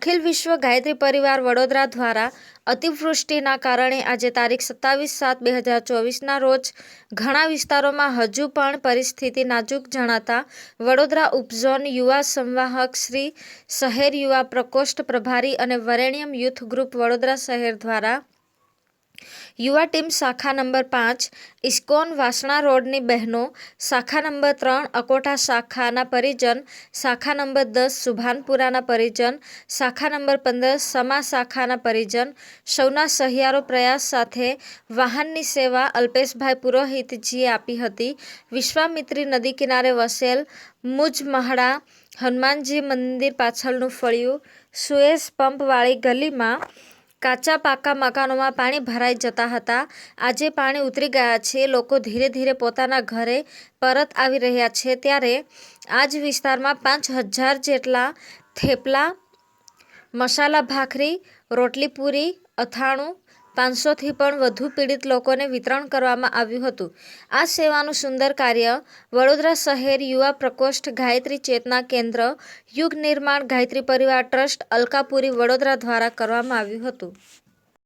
વિશ્વ ગાયત્રી પરિવાર વડોદરા દ્વારા અતિવૃષ્ટિના કારણે આજે તારીખ સત્તાવીસ સાત બે હજાર ચોવીસના રોજ ઘણા વિસ્તારોમાં હજુ પણ પરિસ્થિતિ નાજુક જણાતા વડોદરા ઉપઝોન યુવા સંવાહક શ્રી શહેર યુવા પ્રકોષ્ઠ પ્રભારી અને વરેણ્યમ યુથ ગ્રુપ વડોદરા શહેર દ્વારા યુવા ટીમ શાખા નંબર પાંચ, ઇસ્કોન વાસણા રોડની બહેનો, શાખા નંબર ત્રણ, અકોટા શાખાના પરિજન, શાખા નંબર દસ, સુભાનપુરાના પરિજન, શાખા નંબર પંદર, સમા શાખાના પરિજન, સૌના સહિયારો પ્રયાસ સાથે વાહનની સેવા અલ્પેશભાઈ પુરોહિતજીએ આપી હતી. વિશ્વામિત્રી નદી કિનારે વસેલ મુજમહડા હનુમાનજી મંદિર પાછળનું ફળિયું, સુએસ પંપવાળી ગલીમાં કાચા પાકા મકાનોમાં પાણી ભરાઈ જતા હતા. આજે પાણી ઉતરી ગયા છે. લોકો ધીરે ધીરે પોતાના ઘરે પરત આવી રહ્યા છે. ત્યારે આ જ વિસ્તારમાં પાંચ હજાર જેટલા થેપલા, મસાલા ભાખરી, રોટલી પૂરી, અથાણું પાંચસોથી પણ વધુ પીડિત લોકોને વિતરણ કરવામાં આવ્યું હતું. આ સેવાનું સુંદર કાર્ય વડોદરા શહેર યુવા પ્રકોષ્ઠ ગાયત્રી ચેતના કેન્દ્ર, યુગ નિર્માણ ગાયત્રી પરિવાર ટ્રસ્ટ, અલકાપુરી વડોદરા દ્વારા કરવામાં આવ્યું હતું.